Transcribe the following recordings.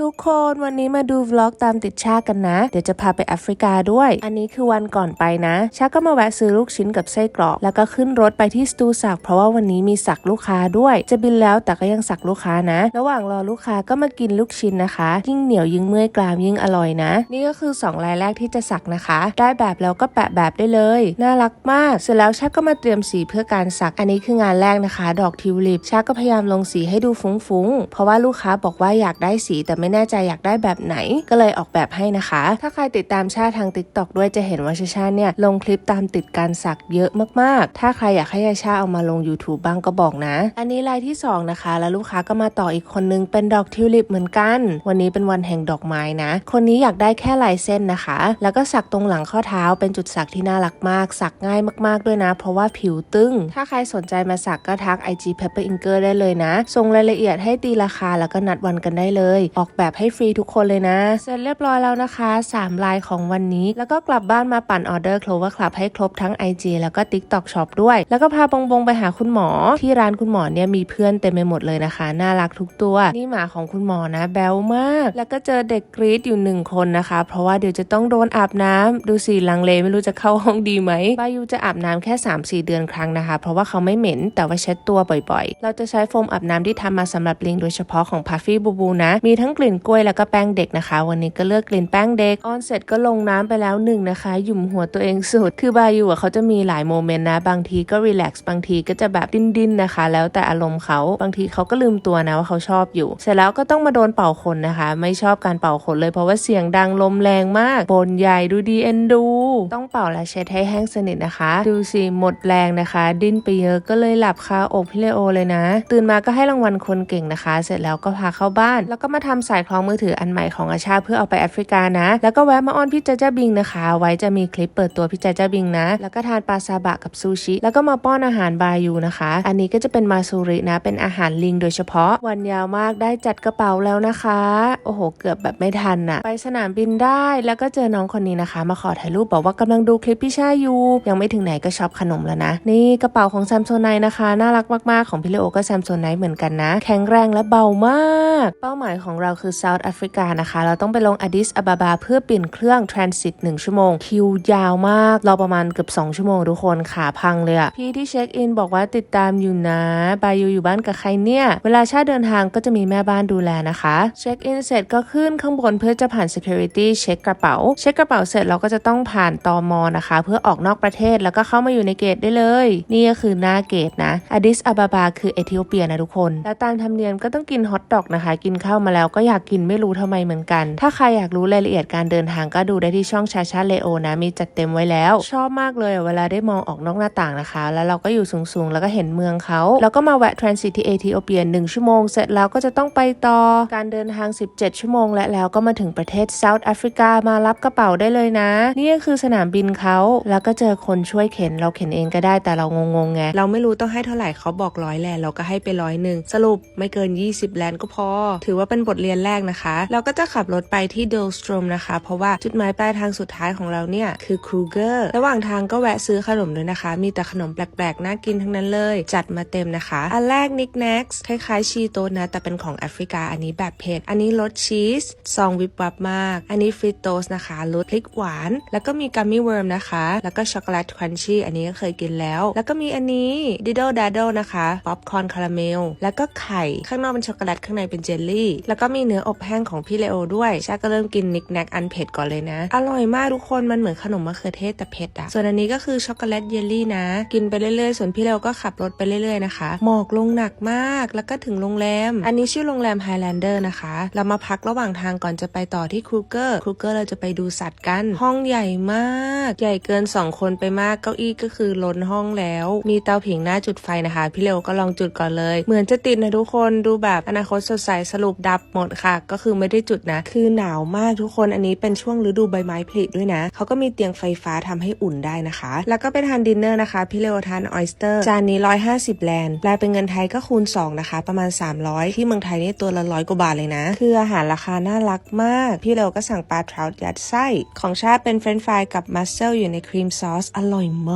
ทุกคนวันนี้มาดูวล็อกตามติดชากันนะ เดี๋ยวจะพาไปแอฟริกาด้วย อันนี้คือวันก่อนไปนะ ชาก็มาแวะซื้อลูกชิ้นกับไส้กรอก แล้วก็ขึ้นรถไปที่สตูสักเพราะว่าวันนี้มีสักลูกค้าด้วย จะบินแล้วแต่ก็ยังสักลูกค้านะ ระหว่างรอลูกค้าก็มากินลูกชิ้นนะคะ ยิ่งเหนียวยิ่งเมื่อยกรามยิ่งอร่อยนะ นี่ก็คือ 2 ลายแรกที่จะสักนะคะ ได้แบบแล้วก็แปะแบบได้เลย น่ารักมาก เสร็จแล้วชาก็มาเตรียมสีเพื่อการสัก อันนี้คืองานแรกนะคะ ดอกทิวลิป ชาก็พยายามลงสีให้ดูฟุ้งๆ เพราะว่าลูกค้าบอกว่าอยากได้สีแต่ไม่แน่ใจอยากได้แบบไหนก็เลยออกแบบให้นะคะ ถ้าใครติดตามชาทาง t ิ k t o k ด้วยจะเห็นว่าชาชาเนี่ยลงคลิปตามติดการสักเยอะมากๆ ถ้าใครอยากให้ชาเอามาลง YouTube บ้างก็บอกนะ อันนี้ลายที่สองนะคะ แล้วลูกค้าก็มาต่ออีกคนนึงเป็นดอกทิวลิปเหมือนกัน วันนี้เป็นวันแห่งดอกไม้นะ คนนี้อยากได้แค่ลายเส้นนะคะ แล้วก็สักตรงหลังข้อเท้าเป็นจุดสักที่น่ารักมาก สักง่ายมากๆด้วยนะ เพราะว่าผิวตึง ถ้าใครสนใจมาสักก็ทัก IG Pepper Inker ได้เลยนะ ส่งรายละเอียดให้ตีราคาแล้วก็นัดวันกันได้เลย ออกแบบให้ฟรีทุกคนเลยนะ เสร็จเรียบร้อยแล้วนะคะ 3 ลายของวันนี้ แล้วก็กลับบ้านมาปั่นออเดอร์ Clover Club ให้ครบทั้ง IG แล้วก็ TikTok Shop ด้วย แล้วก็พาบงบงไปหาคุณหมอ ที่ร้านคุณหมอเนี่ยมีเพื่อนเต็มไปหมดเลยนะคะ น่ารักทุกตัว นี่หมาของคุณหมอนะ แบลมาก แล้วก็เจอเด็กกรีดอยู่หนึ่งคนนะคะ เพราะว่าเดี๋ยวจะต้องโดนอาบน้ำดูสิลังเลไม่รู้จะเข้าห้องดีไหมบายูจะอาบน้ำแค่ 3-4 เดือนครั้งนะคะ เพราะว่าเขาไม่เหม็นแต่ว่าเช็ดตัวบ่อยๆ เราจะใช้โฟมอาบน้ำที่ทำมาสำหรับลิงโดยเฉพาะของพัฟฟี่บูบูนะมีทั้งลิ่นกล้วยแล้วก็แป้งเด็กนะคะ วันนี้ก็เลือกกลิ่นแป้งเด็กออนเสร็จก็ลงน้ำไปแล้วหนึ่งนะคะ หยุ่มหัวตัวเองสุด คือบายูอะเขาจะมีหลายโมเมนต์นะ บางทีก็รีแลกซ์บางทีก็จะแบบดิ้นๆนะคะ แล้วแต่อารมณ์เขาบางทีเขาก็ลืมตัวนะว่าเขาชอบอยู่ เสร็จแล้วก็ต้องมาโดนเป่าขนนะคะ ไม่ชอบการเป่าขนเลยเพราะว่าเสียงดังลมแรงมากบนใหญ่ดูดีเอ็นดู ต้องเป่าและเช็ดให้แห้งสนิทนะคะ ดูสิหมดแรงนะคะ ดิ้นไปเยอะก็เลยหลับคาอกพี่เลโอเลยนะ ตื่นมาก็ให้รางวัลคนเก่งนะคะ เสร็จแล้วก็พาเข้าบ้าน แล้วก็มาทำสายคล้องมือถืออันใหม่ของอาชาเพื่อเอาไปแอฟริกานะ แล้วก็แวะมาอ้อนพี่เจเจ้าบิงนะคะ ไว้จะมีคลิปเปิดตัวพี่เจเจ้าบิงนะ แล้วก็ทานปลาซาบะกับซูชิ แล้วก็มาป้อนอาหารบายูนะคะ อันนี้ก็จะเป็นมาซูรินะ เป็นอาหารลิงโดยเฉพาะ วันยาวมากได้จัดกระเป๋าแล้วนะคะ โอ้โห เกือบแบบไม่ทันอะไปสนามบินได้ แล้วก็เจอน้องคนนี้นะคะ มาขอถ่ายรูปบอกว่ากำลังดูคลิปพี่ชาอยู่ ยังไม่ถึงไหนก็ช็อปขนมแล้วนะ นี่กระเป๋าของแซมโซไนนะคะ น่ารักมากๆ ของพี่เลโอก็แซมโซไนเหมือนกันนะ แข็งแรงและเบามาก เป้าหมายของเราคือเซาท์แอฟริกานะคะ เราต้องไปลงอดิสอาบาบาเพื่อเปลี่ยนเครื่องทรานสิต1ชั่วโมง คิวยาวมาก รอประมาณเกือบ 2 ชั่วโมงทุกคนขาพังเลยอะพี่ที่เช็คอินบอกว่าติดตามอยู่นะบายูอยู่บ้านกับใครเนี่ย เวลาชาติเดินทางก็จะมีแม่บ้านดูแลนะคะ เช็คอินเสร็จก็ขึ้นข้างบนเพื่อจะผ่าน security เช็คกระเป๋า เช็คกระเป๋าเสร็จเราก็จะต้องผ่านตอมอนะคะ เพื่อออกนอกประเทศแล้วก็เข้ามาอยู่ในเกตได้เลย นี่ก็คือหน้าเกตนะอดิสอาบาบาคือเอธิโอเปียนะทุกคน และตามธรรมเนียมก็ต้องกินฮอทดอกนะคะ กินข้าวมาแล้วก็อยาากกินไม่รู้ทำไมเหมือนกัน ถ้าใครอยากรู้รายละเอียดการเดินทางก็ดูได้ที่ช่องชาชาเลโอนะมีจัดเต็มไว้แล้ว ชอบมากเลยเวลาได้มองออกนอกหน้าต่างนะคะ แล้วเราก็อยู่สูงๆ แล้วก็เห็นเมืองเขา แล้วก็มาแวะทรานสิตที่เอธิโอเปีย1ชั่วโมง เสร็จแล้วก็จะต้องไปต่อการเดินทาง 17 ชั่วโมง และแล้วก็มาถึงประเทศเซาท์แอฟริกามารับกระเป๋าได้เลยนะ นี่ก็คือสนามบินเขาแล้วก็เจอคนช่วยเข็นเราเข็นเองก็ได้แต่เรางงๆไงเราไม่รู้ต้องให้เท่าไหร่เขาบอกร้อยแลนเราก็ให้ไปร้อยหนึ่งสรุปไม่เกิน 20 แลนด์ก็พอ ถือว่าเป็นบทเรียนแรกนะคะ เราก็จะขับรถไปที่เดลสตรมนะคะ เพราะว่าจุดหมายปลายทางสุดท้ายของเราเนี่ยคือครูเกอร์ระหว่างทางก็แวะซื้อขนมด้วยนะคะ มีแต่ขนมแปลกๆ น่ากินทั้งนั้นเลย จัดมาเต็มนะคะ อันแรกนิกแน็กคล้ายๆ ชีโตนะ แต่เป็นของแอฟริกาอันนี้แบบเผ็ดอันนี้รสชีสซองวิบวับมาก อันนี้ฟริตโตสนะคะรสพริกหวาน แล้วก็มีกัมมี่เวิร์มนะคะ แล้วก็ช็อกโกแลตครันชี่อันนี้ก็เคยกินแล้ว แล้วก็มีอันนี้ดิโดดาโดนะคะป๊อปคอร์นคาราเมลแล้วก็ไข่ข้างนอกเป็นช็อกโกแลตข้างในเป็นเจลลี่ แล้วก็มีเนื้ออบแห้งของพี่เลโอด้วยชาก็เริ่มกินนิกแนกอันเผ็ดก่อนเลยนะ อร่อยมากทุกคนมันเหมือนขนมมะเขือเทศแต่เผ็ดอะส่วนอันนี้ก็คือช็อกโกแลตเยลลี่นะ กินไปเรื่อยๆ ส่วนพี่เลโอก็ขับรถไปเรื่อยๆนะคะ หมอกลงหนักมากแล้วก็ถึงโรงแรม อันนี้ชื่อโรงแรมไฮแลนเดอร์นะคะ เรามาพักระหว่างทางก่อนจะไปต่อที่ครูเกอร์ครูเกอร์เราจะไปดูสัตว์กัน ห้องใหญ่มาก ใหญ่เกิน 2 คนไปมากเก้าอี้ก็คือล้นห้องแล้ว มีเตาผิงหน้าจุดไฟนะคะ พี่เลโอก็ลองจุดก่อนเลย เหมือนจะติดนะทุกคนดูแบบอนาคตสดใสสรุปดับหมดค่ะ ก็คือไม่ได้จุดนะ คือหนาวมากทุกคนอันนี้เป็นช่วงฤดูใบไม้ผลิด้วยนะเขาก็มีเตียงไฟฟ้าทำให้อุ่นได้นะคะ แล้วก็ไปทานดินเนอร์นะคะพี่เลโอทานออยสเตอร์จานนี้ 150 แลนด์แปลเป็นเงินไทยก็คูณ 2 นะคะ ประมาณ 300 ที่เมืองไทยนี่ตัวละร้อยกว่าบาทเลยนะ คืออาหารราคาน่ารักมาก พี่เลโอก็สั่งปลาทราวยัดไส้ของชาเป็นเฟรนช์ฟรายกับมัสเซลอยู่ในครีมซอสอร่อยม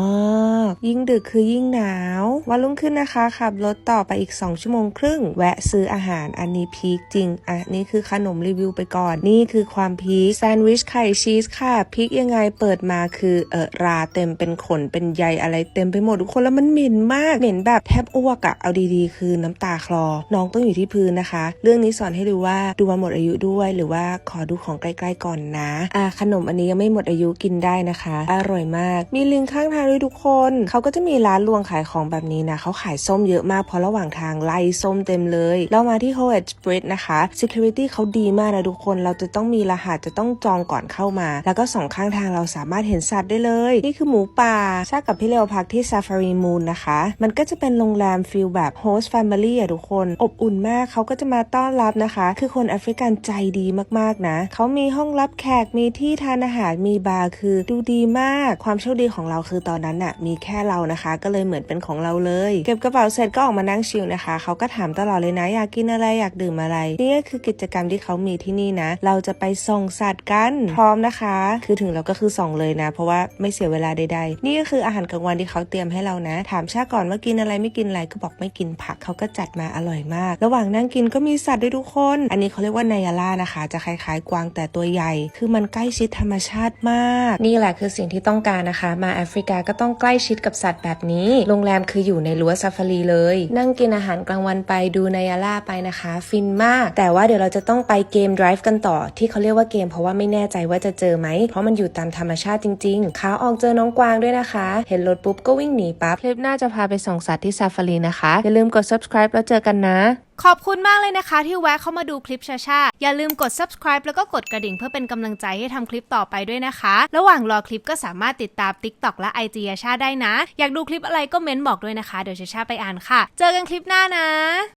าก ยิ่งดึกคือยิ่งหนาววันรุ่งขึ้นนะคะขับรถต่อไปอีก 2 ชั่วโมงครึ่ง แวะซื้ออาหารอันนี้พีคจริงอะนี่คือขนมรีวิวไปก่อน นี่คือความพีคแซนด์วิชไข่ชีสค่ะพีคยังไงเปิดมาคือเออราเต็มเป็นขนเป็นใยอะไรเต็มไปหมดทุกคนแล้วมันเหม็นมากเหม็นแบบแทบอ้วกอะเอาดีๆ คือน้ำตาคลอ น้องต้องอยู่ที่พื้นนะคะ เรื่องนี้สอนให้ดูว่าดูวันหมดอายุด้วยหรือว่าขอดูของใกล้ๆก่อนนะอ่าขนมอันนี้ยังไม่หมดอายุกินได้นะคะ อร่อยมาก มีลิงข้างทางด้วยทุกคน เขาก็จะมีร้านรวงขายของแบบนี้นะเขาขายส้มเยอะมากเพราะระหว่างทางไล่ส้มเต็มเลย เรามาที่ h o e d Bridge นะคะ Security เขาดีมากนะทุกคน เราจะต้องมีรหัสจะต้องจองก่อนเข้ามา แล้วก็สองข้างทางเราสามารถเห็นสัตว์ได้เลย นี่คือหมูป่าชากับพี่เลวพักที่ Safari Moon นะคะ มันก็จะเป็นโรงแรมฟิลแบบ Host Family อะทุกคน อบอุ่นมากเขาก็จะมาต้อนรับนะคะ คือคนแอฟริกันใจดีมากๆนะ เขามีห้องรับแขกมีที่ทานอาหารมีบาร์คือดูดีมากความโชคดีของเราคือตอนนั้นน่ะมีแค่เรานะคะ ก็เลยเหมือนเป็นของเราเลย เก็บกระเป๋าเสร็จก็ออกมานั่งชิลนะคะเขาก็ถามตลอดเลยนะอยากกินอะไรอยากดื่มอะไรนี่ก็คือกิจกรรมที่เขามีที่นี่นะ เราจะไปส่องสัตว์กันพร้อมนะคะ คือถึงเราก็คือส่องเลยนะ เพราะว่าไม่เสียเวลาใดๆ นี่ก็คืออาหารกลางวันที่เขาเตรียมให้เรานะ ถามชาก่อนว่ากินอะไรไม่กินอะไรก็บอกไม่กินผักเขาก็จัดมาอร่อยมาก ระหว่างนั่งกินก็มีสัตว์ด้วยทุกคน อันนี้เขาเรียกว่านายาล่านะคะ จะคล้ายๆ กวางแต่ตัวใหญ่ คือมันใกล้ชิดธรรมชาติมาก นี่แหละคือสิ่งที่ต้องการนะคะ มาแอฟริกาก็ต้องใกล้ชิดกับสัตว์แบบนี้ โรงแรมคืออยู่ในรั้วซาฟารีเลย นั่งกินอาหารกลางวันไปดูนายาล่าไปนะคะ ฟินมาก แต่ว่าเดี๋ยวเราจะต้องไปเกม drive กันต่อ ที่เขาเรียกว่าเกม เพราะว่าไม่แน่ใจว่าจะเจอไหม เพราะมันอยู่ตามธรรมชาติจริงๆขาออกเจอน้องกวางด้วยนะคะ เห็นรถปุ๊บก็วิ่งหนีปั๊บ คลิปหน้าจะพาไปส่องสัตว์ที่ซาฟารีนะคะ อย่าลืมกด subscribe แล้วเจอกันนะ ขอบคุณมากเลยนะคะ ที่แวะเข้ามาดูคลิปชาชาอย่าลืมกด subscribe แล้วก็กดกระดิ่งเพื่อเป็นกำลังใจให้ทำคลิปต่อไปด้วยนะคะ ระหว่างรอคลิปก็สามารถติดตาม TikTok และ IG ชาชาได้นะ อยากดูคลิปอะไรก็เม้นบอกด้วยนะคะ เดี๋ยวชาชาไปอ่านค่ะ เจอกันคลิปหน้านะ